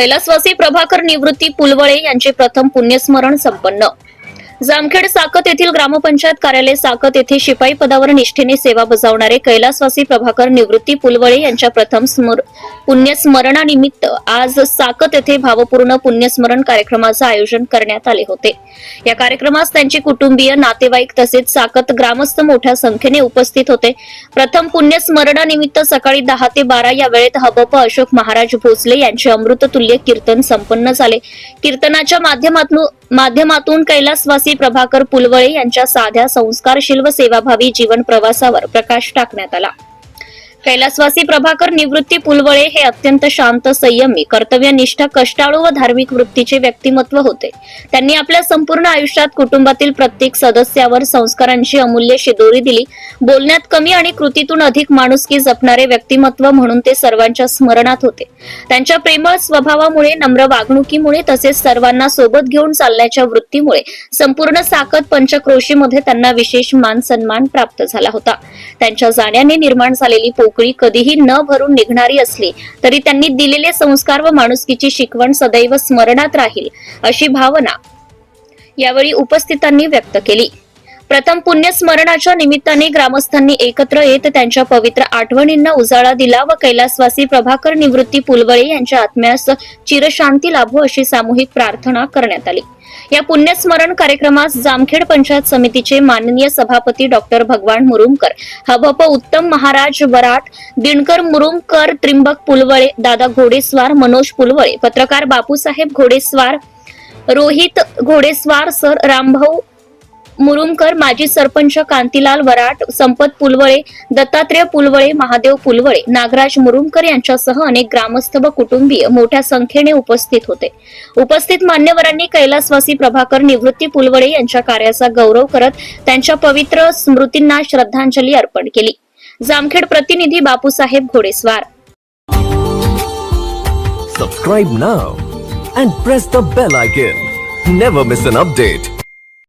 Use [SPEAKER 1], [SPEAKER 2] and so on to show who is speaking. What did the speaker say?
[SPEAKER 1] कैलासवासी प्रभाकर निवृत्ती पुलवळे यांचे प्रथम पुण्यस्मरण संपन्न. जामखेड साकत येथील ग्रामपंचायत कार्यालय साकत येथे शिपाई पदावर निष्ठेने सेवा बजावणारे कैलासवासी प्रभाकर निवृत्ती पुलवळे यांच्या प्रथम स्मर- पुण्यस्मरणानिमित्त आज साकत येथे भावपूर्ण पुण्यस्मरण कार्यक्रमाचं आयोजन करण्यात आले होते. या कार्यक्रमास त्यांचे कुटुंबीय नातेवाईक तसेच साकत ग्रामस्थ मोठ्या संख्येने उपस्थित होते. प्रथम पुण्यस्मरणानिमित्त सकाळी दहा ते बारा या वेळेत हबप अशोक महाराज भोसले यांचे अमृततुल्य कीर्तन संपन्न झाले. कीर्तनाच्या माध्यमातून माध्यमातून कैलासवासी प्रभाकर पुलवळे यांच्या साध्या संस्कारशील व सेवाभावी जीवन प्रवासावर प्रकाश टाकण्यात आला. कैलासवासी प्रभाकर निवृत्ती पुलवळे हे अत्यंत शांत संयमी कर्तव्यनिष्ठ कष्टाळू व धार्मिक वृत्तीचे व्यक्तिमत्व होते. त्यांनी आपल्या संपूर्ण आयुष्यात कुटुंबातील प्रत्येक सदस्यावर संस्कारांची अमूल्य शिदोरी दिली. बोलण्यात कमी आणि कृतीतून अधिक माणुसकी जपणारे व्यक्तिमत्व म्हणून ते सर्वांच्या स्मरणात होते. त्यांच्या प्रेमळ स्वभावामुळे नम्र वागणुकीमुळे तसेच सर्वांना सोबत घेऊन चालण्याच्या वृत्तीमुळे संपूर्ण साकत पंचक्रोशीमध्ये त्यांना विशेष मान सन्मान प्राप्त झाला होता. त्यांच्या जाण्याने निर्माण झालेली पोकळी कधीही न भरून निघणारी असली तरी त्यांनी दिलेले संस्कार व माणुसकीची शिकवण सदैव स्मरणात राहील अशी भावना यावेळी उपस्थितांनी व्यक्त केली. प्रथम पुण्यस्मरणाच्या निमित्ताने ग्रामस्थांनी एकत्र येत त्यांच्या पवित्र आठवणींना उजाळा दिला व कैलासवासी प्रभाकर निवृत्ती पुलवळे यांच्या आत्म्यास चिरशांती लाभो अशी सामूहिक प्रार्थना करण्यात आली. या पुण्यस्मरण कार्यक्रमास जामखेड पंचायत समितीचे माननीय सभापती डॉक्टर भगवान मुरुमकर हभप उत्तम महाराज वराट दिनकर मुरुमकर त्रिंबक पुलवळे दादा घोडेस्वार मनोज पुलवळे पत्रकार बापूसाहेब घोडेस्वार रोहित घोडेस्वार सर रामभाऊ मुरुमकर माजी सरपंच कांतीलाल वराट संपत पुलवळे दत्तात्रेय पुलवळे महादेव पुलवळे नागराज मुरुमकर यांच्यासह अनेक ग्रामस्थ व कुटुंबीय मोठ्या संख्येने उपस्थित होते. उपस्थित मान्यवरांनी कैलासवासी प्रभाकर निवृत्ती पुलवळे यांच्या कार्याचा गौरव करत त्यांच्या पवित्र स्मृतींना श्रद्धांजली अर्पण केली. जामखेड प्रतिनिधी Bapusaheb Ghodeswar.
[SPEAKER 2] Subscribe now and press the bell icon never miss an update